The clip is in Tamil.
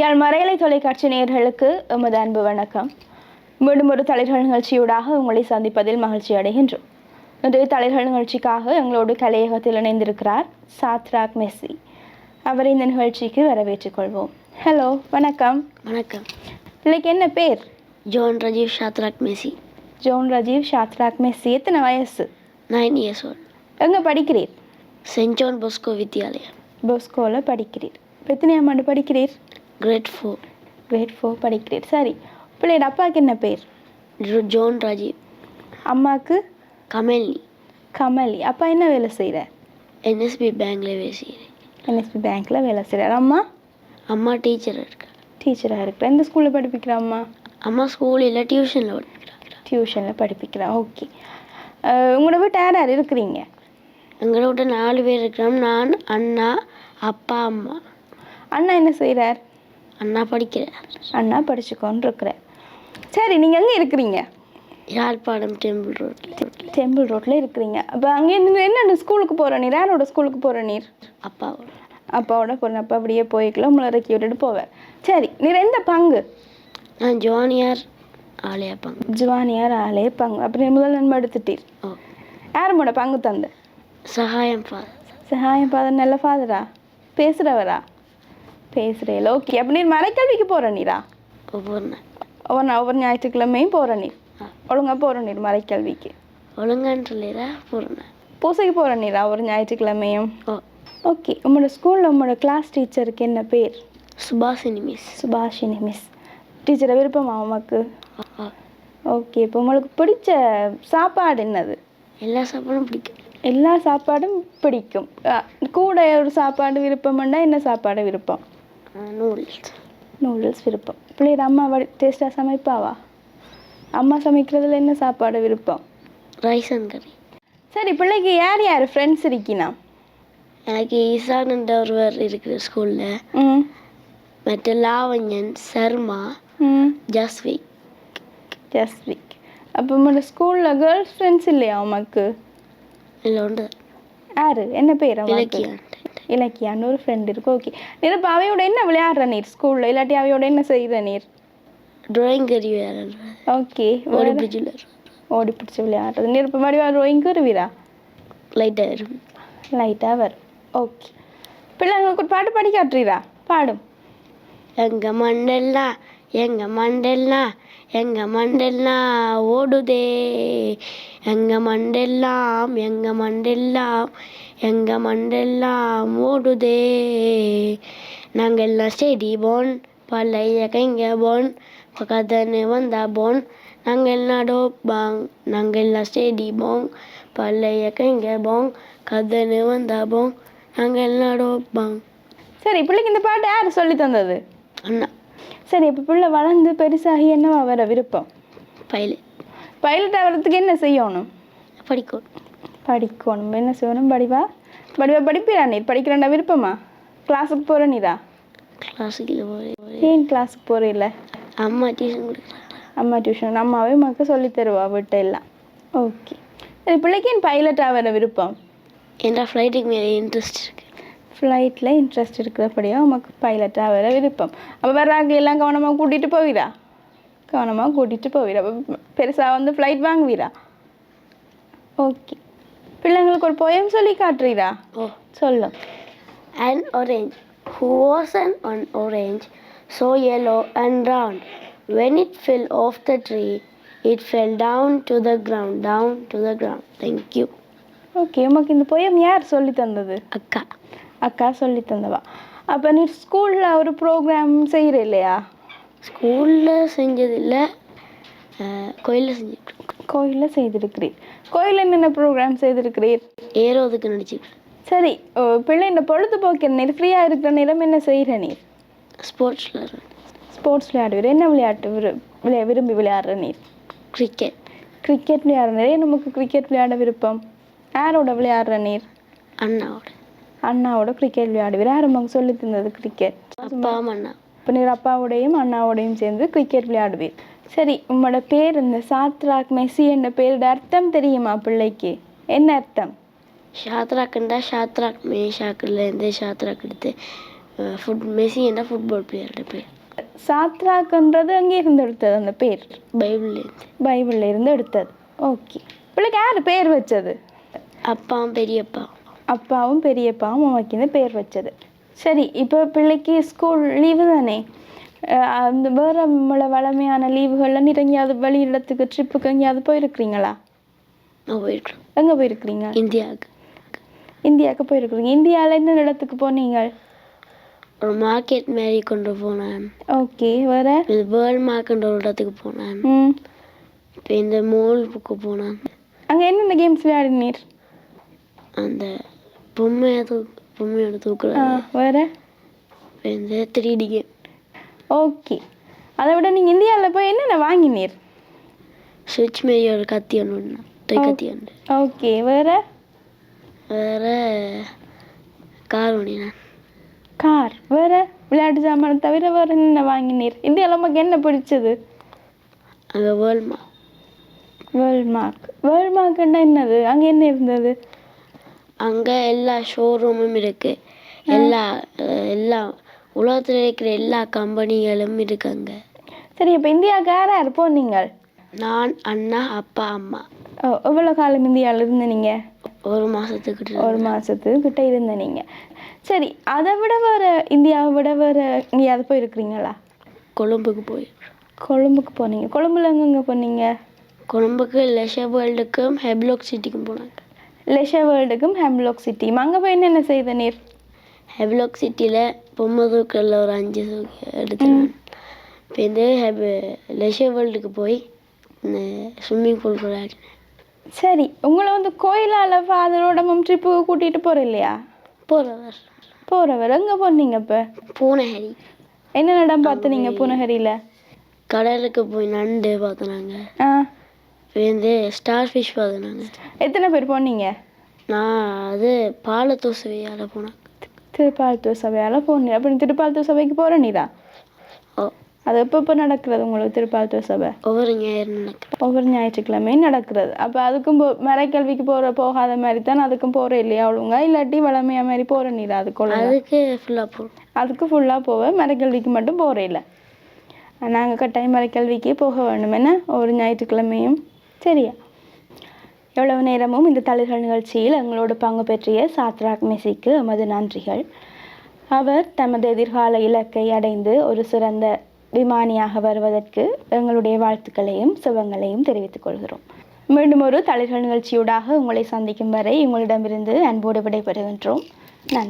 யாழ் மறையலை தொலைக்காட்சி நேயர்களுக்கு எமது அன்பு வணக்கம். மீண்டும் ஒரு தலைகள் நிகழ்ச்சியூடாக உங்களை சந்திப்பதில் மகிழ்ச்சி அடைகின்றோம். இன்றைய தலைகள் நிகழ்ச்சிக்காக எங்களோடு கலையகத்தில் இணைந்திருக்கிறார் சாத்ராக் மெஸ்ஸி. அவரை இந்த நிகழ்ச்சிக்கு வரவேற்றுக் கொள்வோம். ஹலோ வணக்கம். வணக்கம். பிள்ளைக்கு என்ன பேர்? John Rajeev Shadrach Messi John Rajeev Shadrach Messi. எத்தனை வயசு? நைன் இயர்ஸ் ஓல்ட் எங்கே படிக்கிறீர்? Saint John Bosco Vidyalaya. போஸ்கோவில் படிக்கிறீர். எத்தனையாம் ஆண்டு படிக்கிறீர்? கிரேட் ஃபோர் கிரேட் ஃபோர் படிக்கிறீர் சரி. பிள்ளையோட அப்பாவுக்கு என்ன பேர்? ஜோன் ராஜீவ். அம்மாவுக்கு கமல்னி கமலி. அப்பா என்ன வேலை செய்கிறார் என்எஸ்பி பேங்க்ல பேசுகிறேன் என்எஸ்பி பேங்க்கில் வேலை செய்கிறார் அம்மா? அம்மா டீச்சர் இருக்காங்க டீச்சராக இருக்கிற எந்த ஸ்கூலில் படிப்பிக்கிறா அம்மா? அம்மா ஸ்கூலில் டியூஷனில் படிக்கிறாங்க. டியூஷனில் படிப்பிக்கிறா. ஓகே உங்களோட வீட்டு யார் யார் இருக்கிறீங்க? எங்களை விட்ட நாலு பேர் இருக்கிறோம். நான் அண்ணா அப்பா அம்மா. அண்ணா என்ன செய்கிறார் அண்ணா படிக்கிறார் அண்ணா படிச்சுக்கோன்னு இருக்கிறார் சரி நீங்கள் எங்கே இருக்கிறீங்க? யாழ்ப்பாணம் டெம்பிள் ரோட்டில் டெம்பிள் ரோட்டில் இருக்கிறீங்க. அப்போ அங்கே இருந்து என்ன ஸ்கூலுக்கு போகிற நீர்? யாரோட ஸ்கூலுக்கு போகிற நீர்? அப்பாவோட. அப்பாவோட போகிற அப்பா அப்படியே போய்க்கலாம் உங்களை இறக்கி விட்டுட்டு போவார் சரி நீர் எந்த பங்கு? நான் ஜோனியார் ஆலயா பங்கு. ஜுவானியார் ஆளே பங்கு. அப்படி முதல் நன்மை எடுத்துட்டீர். ஓ. யாருமோட பங்கு தந்து? சகாயம் ஃபாதர். சகாயம் ஃபாதர் நல்ல ஃபாதரா? பேசுகிறவரா பேசுகிறேல ஓகே அப்போ நீர் மறைக்கல்விக்கு போகிற நீரா? ஒவ்வொரு ஒவ்வொரு நா- ஒவ்வொரு ஞாயிற்றுக்கிழமையும் போகிற நீர்? ஆ. ஒழுங்கா போகிற நீர் மறைக்கல்விக்கு ஒழுங்கான்னு சொல்லிடுறா போகிறேன் பூசைக்கு போகிற நீரா ஒரு ஞாயிற்றுக்கிழமையும்? ஓகே உங்களோட ஸ்கூலில் உங்களோட கிளாஸ் டீச்சருக்கு என்ன பேர்? சுபாஷினி மிஸ் சுபாஷினி மிஸ் டீச்சரை விருப்பமா உமக்கு. ஓகே இப்போ உங்களுக்கு பிடிச்ச சாப்பாடு என்னது? எல்லா சாப்பாடும் பிடிக்கும். எல்லா சாப்பாடும் பிடிக்கும். கூட ஒரு சாப்பாடு விருப்பம்னா என்ன சாப்பாடு விருப்பம்? நூடுல்ஸ் நூடுல்ஸ் விருப்பம். பிள்ளையோட அம்மா டேஸ்ட்டாக சமைப்பாவா? அம்மா சமைக்கிறதுல என்ன சாப்பாடு விருப்பம்? ரைஸ் அண்ட் கறி சரி பிள்ளைக்கு யார் யார் ஃப்ரெண்ட்ஸ் இருக்கினா? எனக்கு ஈசான் என்ற ஒருவர் இருக்கிற ஸ்கூலில் மற்ற லாவண்யன் சர்மா ஜஸ்விக். ஜஸ்விக். அப்போ உங்களோட ஸ்கூலில் கேர்ள்ஸ் ஃப்ரெண்ட்ஸ் இல்லையா உமக்கு? இல்லை உண்டு. யாரு? என்ன பேர்? இலக்கியான். இலக்கியான்னு ஒரு ஃப்ரெண்ட் இருக்கு. ஓகே நீர் இப்போ அவையோட என்ன விளையாடுற நீர் ஸ்கூலில் இல்லாட்டி அவையோட என்ன செய்கிற நீர்? ட்ராயிங் கறி வேறு ஓகே ஓடி பிரிட்ஜில் ஓடி பிடிச்சி விளையாடுறது. நீர் இப்போ மறுபடியும் ரோயிங் வருவீரா லைட்டாக இருக்கும் லைட்டாக வரும். ஓகே பிள்ளைங்களுக்கு ஒரு பாட்டு பாடி காட்டுறீரா பாடும். எங்க மண்டெல்லாம் எங்க மண்டெல்லாம் எங்க மண்டெல்லாம் ஓடுதே. எங்க மண்டெல்லாம் எங்க மண்டெல்லாம் எங்க மண்டெல்லாம் ஓடுதே. நாங்கெல்லாம் செடி போன் பழைய கைங்க போன் கதன்னு வந்தா போன் நாங்கெல்லாம் டோப்பாங் நாங்கெல்லாம் செடி போங் பழைய கைங்க போங் கதன்னு வந்தா போங் நாங்கெல்லாம் டோப்பாங் சரி பிள்ளைக்கு இந்த பாட்டு யார் சொல்லி தந்தது அண்ணா சரி இப்போ பிள்ளை வளர்ந்து பெருசாகி என்னவா வர விருப்பம்? பைலட் பைலட் ஆகிறதுக்கு என்ன செய்யணும்? படிக்கும் படிக்கணும். என்ன செய்யணும்? படிவா? படிவா படிப்பீரா நீர் படிக்கிறண்டா விருப்பமா? கிளாஸுக்கு போகிற நீரா கிளாஸுக்கு ஏன் கிளாஸுக்கு போகிறீல்ல அம்மா டியூஷன் அம்மா டியூஷன் அம்மாவே உமக்கு சொல்லித் தருவா விட்டு எல்லாம். ஓகே சரி பிள்ளைக்கு என் பைலட் ஆகிற விருப்பம்? என்ற ஃப்ளைட்டுக்கு மேலே இன்ட்ரெஸ்ட் ஃப்ளைட்டில் இன்ட்ரெஸ்ட் இருக்கிறபடியா உமக்கு பைலட் ஆகிற விருப்பம். அப்போ வர்றாங்க எல்லாம் கவனமாக கூட்டிகிட்டு போவீரா? கவனமாக கூட்டிகிட்டு போவீரா? அப்போ பெருசாக வந்து ஃப்ளைட் வாங்குவீரா? ஓகே பிள்ளைங்களுக்கு ஒரு போயம் சொல்லி காட்டுறீரா? ஓ. சொல்லும் an orange. Who was an, an orange? So yellow and round when it fell off the tree it fell down to the ground down to the ground. Thank you. Okay உமக்கு இந்த போயம் யார் சொல்லி தந்தது? அக்கா. அக்கா சொல்லி தந்தவா. அப்போ நீ ஸ்கூலில் ஒரு ப்ரோக்ராம் செய்கிற இல்லையா ஸ்கூலில் செஞ்சதில்லை கோயிலில் செஞ்சுருக்கேன் கோயிலில் செய்திருக்கிறீர். கோயிலில் என்னென்ன ப்ரோக்ராம் செய்திருக்கிறீர்? ஏரோதுக்கு நடிச்சிருக்கேன் சரி ஓ, பிள்ளைங்க பொழுதுபோக்கு நீர் ஃப்ரீயாக இருக்கிற நேரம் என்ன செய்கிற நீர் ஸ்போர்ட்ஸில் ஸ்போர்ட்ஸ் விளையாடுவீர். என்ன விளையாட்டு விளையா விரும்பி விளையாடுற நீர்? கிரிக்கெட் கிரிக்கெட் விளையாடுற நீர். நமக்கு கிரிக்கெட் விளையாட விருப்பம்? யாரோட விளையாடுற நீர்? அண்ணாவோட. அண்ணாவோட கிரிக்கெட் விளையாடுவீர் நமக்கு சொல்லி தந்தது கிரிக்கெட் அப்பா அண்ணா. இப்போ நீர் அப்பாவோடையும் அண்ணாவோடையும் சேர்ந்து கிரிக்கெட் விளையாடுவீர். சரி உங்களோட பேர் இந்த சாத்ராக் மெஸ்ஸி என்ற பேரோட அர்த்தம் தெரியுமா பிள்ளைக்கு? என்ன அர்த்தம்? ஷாத்ராக்குண்டா ஷாத்ராக் மேஷாக்குலேருந்து ஷாத்ராக் எடுத்து ஃபுட் மெஸ்ஸி என்ற ஃபுட்பால் பிளேயரோட பேர். சாத்ராக்ன்றது அங்கே இருந்து எடுத்தது அந்த பேர்? பைபிள்லேருந்து பைபிளில் இருந்து எடுத்தது. ஓகே. பிள்ளைக்கு யார் பேர் வச்சது? அப்பாவும் பெரியப்பா அப்பாவும் பெரியப்பாவும் இந்த பேர் வச்சது. சரி இப்போ பிள்ளைக்கு ஸ்கூல் லீவு தானே? அந்த வேறு நம்மள வளமையான லீவுகளில் நீ எங்கேயாவது வெளி இடத்துக்கு ட்ரிப்புக்கு எங்கேயாவது போயிருக்கிறீங்களா? நான் போயிருக்கிறோம் எங்கே போயிருக்கிறீங்க? இந்தியாவுக்கு. இந்தியாவுக்கு போயிருக்கிறீங்க. இந்தியாவில் எந்த இடத்துக்கு போனீங்க? ஒரு மார்க்கெட் மாரி கொண்டு போனேன். ஓகே வேறு? இது வேர்ல்ட் மார்க்கெட் ஒரு இடத்துக்கு போனேன். ம். இப்போ இந்த மோலுக்கு போனேன். அங்கே என்னென்ன கேம்ஸ் விளையாடினீர்? அந்த பொம்மையை தூ பொம்மையோட ஆ தூக்குறது வேறு இந்த த்ரீ டி கேம் ஓகே. அதை விட நீங்கள் இந்தியாவில் போய் என்னென்ன வாங்கினீர்? சுவிட்ச் ஒரு கத்தி ஒன்று தொய் கத்தி ஒன்று ஓகே வேறு? வேறு கார் ஒன்றினேன் கார் வேறு? விளையாட்டு சாமான் தவிர வேறு என்னென்ன வாங்கினீர்? இந்தியாவில் நமக்கு என்ன பிடிச்சது? அங்கே வேர்ல்ட் மா வேர்ல்ட் மார்க் வேர்ல்ட் மார்க்குன்னா என்னது? அங்கே என்ன இருந்தது? அங்கே எல்லா ஷோரூமும் இருக்குது எல்லா எல்லா உலகத்தில் இருக்கிற எல்லா கம்பெனிகளும் இருக்கு அங்கே. சரி இப்போ இந்தியாவுக்கு யார் யார் போனீங்க நான் அண்ணா அப்பா அம்மா. ஓ எவ்வளோ காலம் இந்தியாவில் இருந்த நீங்கள் ஒரு மாதத்துக்கிட்ட ஒரு மாதத்துக்கு கிட்ட இருந்த நீங்கள் சரி அதை விட வேறு இந்தியாவை விட வேறு எங்கேயாவது போயிருக்கிறீங்களா? கொழும்புக்கு போய். கொழும்புக்கு போனீங்க. கொழும்புல எங்கெங்கே போனீங்க? கொழும்புக்கு லெஷர் வேர்ல்டுக்கும் ஹெப்லாக் சிட்டிக்கும் போனாங்க. லெஷர் வேர்ல்டுக்கும் ஹேம்லாக் சிட்டியும் அங்கே போய் என்னென்ன செய்த நீர்? ஹெப்லாக் சிட்டியில் பொம்மை தூக்கல்ல ஒரு அஞ்சு எடுத்துருவேன் இப்போ இந்த ஹெப் லெஷர் வேர்ல்டுக்கு போய் ஸ்விம்மிங் பூல் விளையாடினேன் சரி உங்களை வந்து கோயிலால் ஃபாதரோட மம் ட்ரிப்புக்கு கூட்டிகிட்டு போகிற இல்லையா போகிறவர் போகிறவர் எங்கே போனீங்க இப்போ? பூனஹரி. என்ன இடம் பார்த்து நீங்கள் புனகரியில் கடலுக்கு போய் நண்டு பார்த்தோம் ஆ. இந்த ஸ்டார் ஃபிஷ் பார்த்தோம் எத்தனை பேர் போனீங்க? நான் அது பாலத்தோசையால் போனேன். திருப்பாலத்தூர் சபையால் போனீங்க. அப்படி திருப்பாலத்தூர் சபைக்கு போகிற நீரா ஓ. அது எப்போ எப்போ நடக்கிறது உங்களுக்கு திருப்பாலத்தூர் சபை ஒவ்வொரு ஞாயிறு நடக்கிறேன் ஒவ்வொரு ஞாயிற்றுக்கிழமையும் நடக்கிறது. அப்போ அதுக்கும் போ மறைக்கல்விக்கு போகிற போகாத மாதிரி தான் அதுக்கும் போகிற இல்லையா ஒழுங்கா? இல்லாட்டி வளமையா மாதிரி போகிற நீரா அதுக்குள்ள அதுக்கு ஃபுல்லாக போகணும் அதுக்கு ஃபுல்லாக போவேன் மறைக்கல்விக்கு மட்டும் போகிற இல்லை. நாங்கள் கட்டாயம் மறைக்கல்விக்கே போக வேண்டும். என்ன? ஒரு ஞாயிற்றுக்கிழமையும் சரியா? எவ்வளவு நேரமும் இந்த தளிர்கள் நிகழ்ச்சியில் எங்களோடு பங்கு பெற்றிய சாத்ராக் மெஸ்ஸிக்கு எமது நன்றிகள். அவர் தமது எதிர்கால இலக்கை அடைந்து ஒரு சிறந்த விமானியாக வருவதற்கு எங்களுடைய வாழ்த்துக்களையும் சுபங்களையும் தெரிவித்துக் கொள்கிறோம். மீண்டும் ஒரு தளிர்கள் நிகழ்ச்சியூடாக உங்களை சந்திக்கும் வரை உங்களிடமிருந்து அன்போடு விடைபெறுகின்றோம். நன்றி.